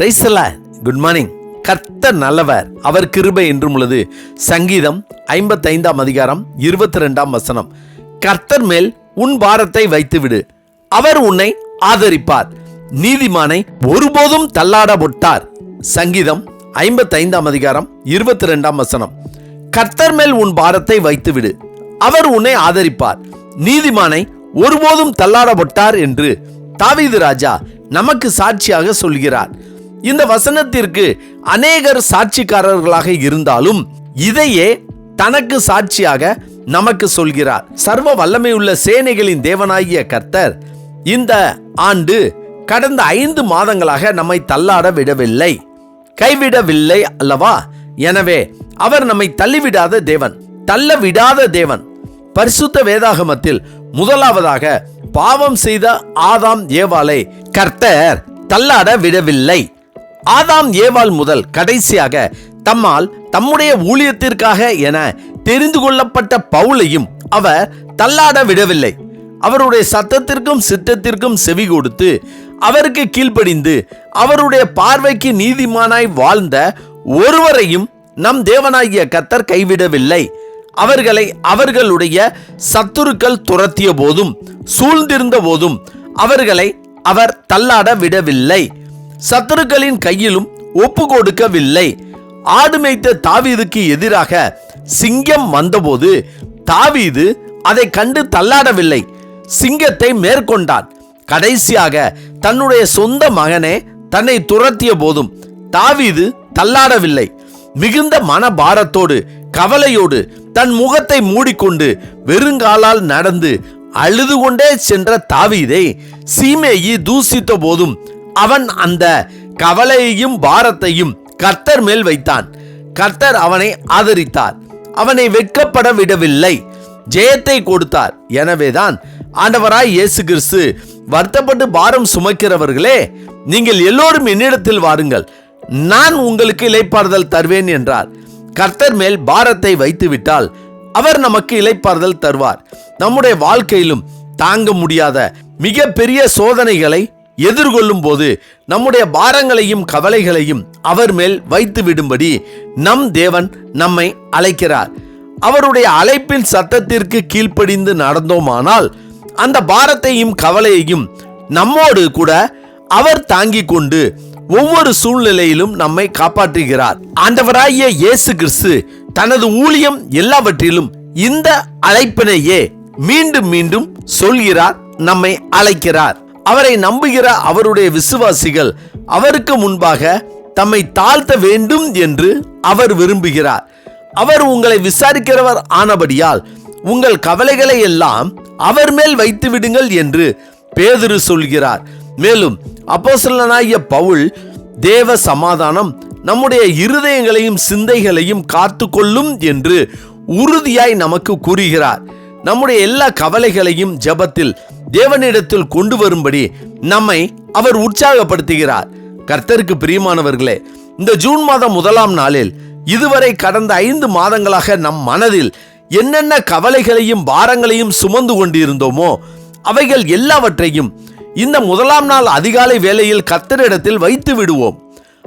பிரைஸ்ல good morning கர்த்தர் நல்லவர். அவர் கிருபை என்றும் உள்ளது. சங்கீதம் ஐம்பத்தைந்தாம் அதிகாரம் இருபத்தி ரெண்டாம் வசனம். கர்த்தர் மேல் உன் பாரத்தை வைத்துவிடு. அவர் உன்னை ஆதரிப்பார். நீதிமானை ஒருபோதும் தள்ளாட விட்டார் சங்கீதம் ஐம்பத்தைந்தாம் அதிகாரம் இருபத்தி ரெண்டாம் வசனம். கர்த்தர் மேல் உன் பாரத்தை வைத்துவிடு. அவர் உன்னை ஆதரிப்பார். நீதிமானை ஒருபோதும் தள்ளாட விட்டார் என்று தாவீது ராஜா நமக்கு சாட்சியாக சொல்கிறார். இந்த வசனத்திற்கு அநேகர் சாட்சிக்காரர்களாக இருந்தாலும் இதையே தனக்கு சாட்சியாக நமக்கு சொல்கிறார். சர்வ வல்லமை உள்ள சேனைகளின் தேவனாகிய கர்த்தர் இந்த ஆண்டு கடந்த ஐந்து மாதங்களாக நம்மை தள்ளாட விடவில்லை. கைவிடவில்லை அல்லவா? எனவே அவர் நம்மை தள்ளிவிடாத தேவன் தள்ள விடாத தேவன். பரிசுத்த வேதாகமத்தில் முதலாவதாக பாவம் செய்த ஆதாம் ஏவாலை கர்த்தர் தள்ளாட விடவில்லை. ஆதாம் ஏவாள் முதல் கடைசியாக தம்மால் தம்முடைய ஊழியத்திற்காக என தெரிந்து கொள்ளப்பட்ட பவுலையும் அவர் தள்ளாட விடவில்லை. அவருடைய சத்தத்திற்கும் சித்தத்திற்கும் செவி கொடுத்து அவருக்கு கீழ்ப்படிந்து அவருடைய பார்வைக்கு நீதிமானாய் வாழ்ந்த ஒருவரையும் நம் தேவனாகிய கத்தர் கைவிடவில்லை. அவர்களை அவர்களுடைய சத்துருக்கள் துரத்திய போதும் சூழ்ந்திருந்த போதும் அவர்களை அவர் தள்ளாட விடவில்லை. சத்துருக்களின் கையிலும் ஒப்பு கொடுக்கவில்லை ஆடு மேய்த்த தாவீதுக்கு எதிராக சிங்கம் வந்தபோது தாவீது அதை கண்டு தள்ளாடவில்லை. சிங்கத்தை மேற்கொண்டான். கடைசியாக தன்னுடைய சொந்த மகனே தன்னை துரத்திய போதும் தாவீது தள்ளாடவில்லை. மிகுந்த மனபாரத்தோடு கவலையோடு தன் முகத்தை மூடிக்கொண்டு வெறுங்காலால் நடந்து அழுது கொண்டே சென்ற தாவீதை சீமேயி தூசித்த போதும் அவன் அந்த கவலையையும் பாரத்தையும் கர்த்தர் மேல் வைத்தான். கர்த்தர் அவனை ஆதரித்தார். அவனை வெட்கப்பட விடவில்லை. ஜெயத்தை கொடுத்தார். எனவேதான் ஆண்டவராய் இயேசு கிறிஸ்து வருத்தப்பட்டு பாரம் சுமக்கிறவர்களே நீங்கள் எல்லோரும் என்னிடத்தில் வாருங்கள். நான் உங்களுக்கு இலைப்பாறுதல் தருவேன் என்றார். கர்த்தர் மேல் பாரத்தை வைத்துவிட்டால் அவர் நமக்கு இலைப்பாறுதல் தருவார். நம்முடைய வாழ்க்கையிலும் தாங்க முடியாத மிக பெரிய சோதனைகளை எதிர்கொள்ளும் போது நம்முடைய பாரங்களையும் கவலைகளையும் அவர் மேல் வைத்து விடும்படி நம் தேவன் நம்மை அழைக்கிறார். அவருடைய அழைப்பின் சத்தத்திற்கு கீழ்ப்படிந்து நடந்தோமானால் அந்த பாரத்தையும் கவலையையும் நம்மோடு கூட அவர் தாங்கிக் கொண்டு ஒவ்வொரு சூழ்நிலையிலும் நம்மை காப்பாற்றுகிறார். ஆண்டவராகிய இயேசு கிறிஸ்து தனது ஊழியம் எல்லாவற்றிலும் இந்த அழைப்பினையே மீண்டும் மீண்டும் சொல்கிறார் நம்மை அழைக்கிறார். அவரை நம்புகிற அவருடைய விசுவாசிகள் அவருக்கு முன்பாக தம்மை தாழ்த்த வேண்டும் என்று அவர் விரும்புகிறார். அவர் உங்களை விசாரிக்கிறவர் ஆனபடியால் உங்கள் கவலைகளை எல்லாம் அவர் மேல் வைத்து விடுங்கள் என்று பேதுரு சொல்கிறார். மேலும் அப்போஸ்தலனாகிய பவுல் தேவ சமாதானம் நம்முடைய இருதயங்களையும் சிந்தைகளையும் காத்து கொள்ளும் என்று உறுதியாய் நமக்கு கூறுகிறார். நம்முடைய எல்லா கவலைகளையும் ஜெபத்தில் தேவனிடத்தில் கொண்டு வரும்படி நம்மை அவர் உற்சாகப்படுத்துகிறார். கர்த்தருக்கு பிரியமானவர்களே இந்த ஜூன் மாதம் முதலாம் நாளில் இதுவரை கடந்த ஐந்து மாதங்களாக நம் மனதில் என்னென்ன கவலைகளையும் பாரங்களையும் சுமந்து கொண்டிருந்தோமோ அவைகள் எல்லாவற்றையும் இந்த முதலாம் நாள் அதிகாலை வேளையில் கத்தரிடத்தில் வைத்து விடுவோம்.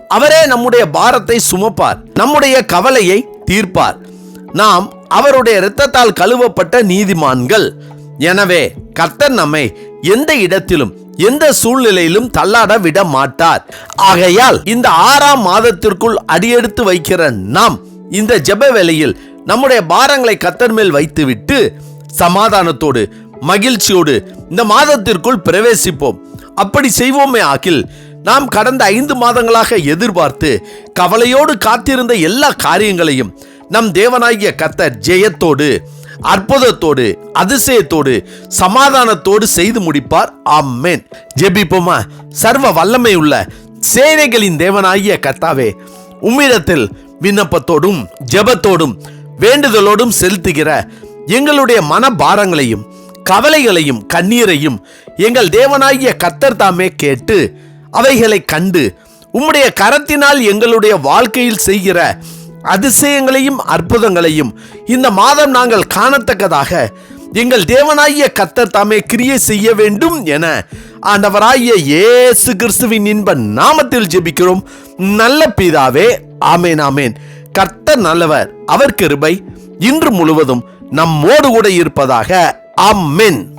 அவரே நம்முடைய பாரத்தை சுமப்பார் நம்முடைய கவலையை தீர்ப்பார். நாம் அவருடைய இரத்தத்தால் கழுவப்பட்ட நீதிமான்கள். எனவே கர்த்தர் நம்மை எந்த இடத்திலும் எந்த சூழ்நிலையிலும் தள்ளாட விட மாட்டார் ஆகையால் இந்த ஆறாம் மாதத்திற்குள் அடியெடுத்து வைக்கிற நாம் இந்த ஜெப வேளையில் நம்முடைய பாரங்களை கத்தர் மேல் வைத்துவிட்டு சமாதானத்தோடு மகிழ்ச்சியோடு இந்த மாதத்திற்குள் பிரவேசிப்போம். அப்படி செய்வோமே ஆகில் நாம் கடந்த ஐந்து மாதங்களாக எதிர்பார்த்து கவலையோடு காத்திருந்த எல்லா காரியங்களையும் நம் தேவனாகிய கத்தர் ஜெயத்தோடு அற்புதத்தோடு அதிசயத்தோடு சமாதானத்தோடு செய்து முடிப்பார். ஆம்மேன் ஜெபிப்போமா? சர்வ வல்லமை உள்ள சேனைகளின் தேவனாகிய கத்தாவே உம்மிடத்தில் விண்ணப்பத்தோடும் ஜெபத்தோடும் வேண்டுதலோடும் செலுத்துகிற எங்களுடைய மனபாரங்களையும் கவலைகளையும் கண்ணீரையும் எங்கள் தேவனாகிய கத்தர் தாமே கேட்டு அவைகளை கண்டு உம்முடைய கரத்தினால் எங்களுடைய வாழ்க்கையில் செய்கிற அதிசயங்களையும் அற்புதங்களையும். இந்த மாதம் நாங்கள் காணத்தக்கதாக எங்கள் தேவனாகிய கர்த்தர் தாமே கிரியை செய்ய வேண்டும் என ஆண்டவராகிய இயேசு கிறிஸ்துவின் இன்ப நாமத்தில் ஜெபிக்கிறோம். நல்ல பிதாவே ஆமேன் ஆமேன். கர்த்தர் நல்லவர் அவர் கிருபை இன்று முழுவதும் நம்மோடு கூட இருப்பதாக அம்மென்